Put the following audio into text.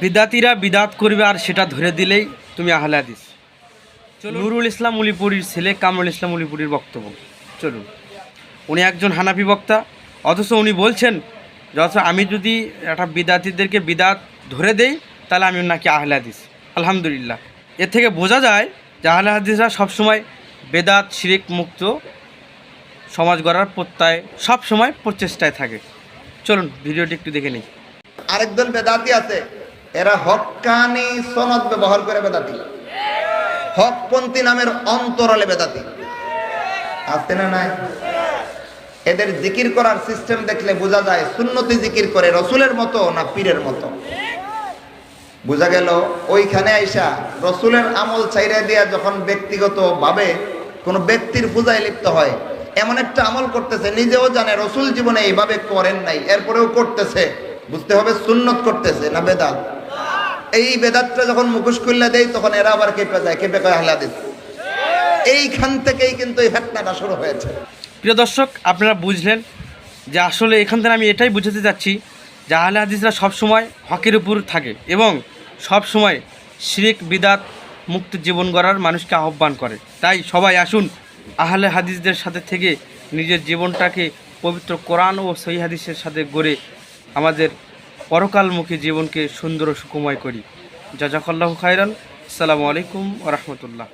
বিদাতিরা বিদাত করবে আর সেটা ধরে দিলেই তুমি আহলে হাদিস। নুরুল ইসলাম উলিপুরীর ছেলে কামরুল ইসলাম উলিপুরীর বক্তব্য। চলুন। উনি একজন হানাফি বক্তা অথচ উনি বলছেন যথা আমি যদি একটা বিদাতিদেরকে বিদাত ধরে দেই তাহলে আমি নাকি আহলে হাদিস। আলহামদুলিল্লাহ। এর থেকে বোঝা যায় যে আহলে হাদিসরা সবসময় বেদাত শিরিক মুক্ত সমাজ গড়ার প্রত্যয় সবসময় প্রচেষ্টায় থাকে। চলুন ভিডিওটি একটু দেখে নিই। আরেকদল বেদাতি আছে এরা হকানি সনদ ব্যবহার করে বেদাতি। হকপন্থী নামের অন্তরালে বেদাতি। আছে না নাই? এদের জিকির করার সিস্টেম দেখলে বোঝা যায় সুন্নতি জিকির করে রসুলের মতো না পীরের মতো। বোঝা গেল, ওইখানে আইসা রসুলের আমল চাইরা দিয়া যখন ব্যক্তিগত ভাবে কোনো ব্যক্তির পূজায় লিপ্ত হয়, এমন একটা আমল করতেছে, নিজেও জানে রসুল জীবনে এইভাবে করেন নাই, এরপরেও করতেছে। বুঝতে হবে সুন্নত করতেছে না বেদাত? এই বেদাতটা যখন মুখোশ খুললে দেয় তখন এরা আবার কেঁপে যায়, কেঁপে কয় হালাদিস এইখান থেকেই কিন্তু এই ফেতনাটা শুরু হয়েছে। প্রিয় দর্শক, আপনারা বুঝলেন যে আসলে এখান থেকে আমি এটাই বুঝাতে যাচ্ছি যে আহলে হাদিসরা সবসময় হকের উপর থাকে এবং সব সময় শিরিক, বিদাত, মুক্ত জীবন গড়ার মানুষকে আহ্বান করে। তাই সবাই আসুন আহলে হাদিসদের সাথে থেকে নিজের জীবনটাকে পবিত্র কোরআন ও সহি হাদিসের সাথে গড়ে আমাদের পরকালমুখী জীবনকে সুন্দর ও সুকুময় করি। জাজাকাল্লাহ খায়রান। আসসালামু আলাইকুম রহমতুল্লাহ।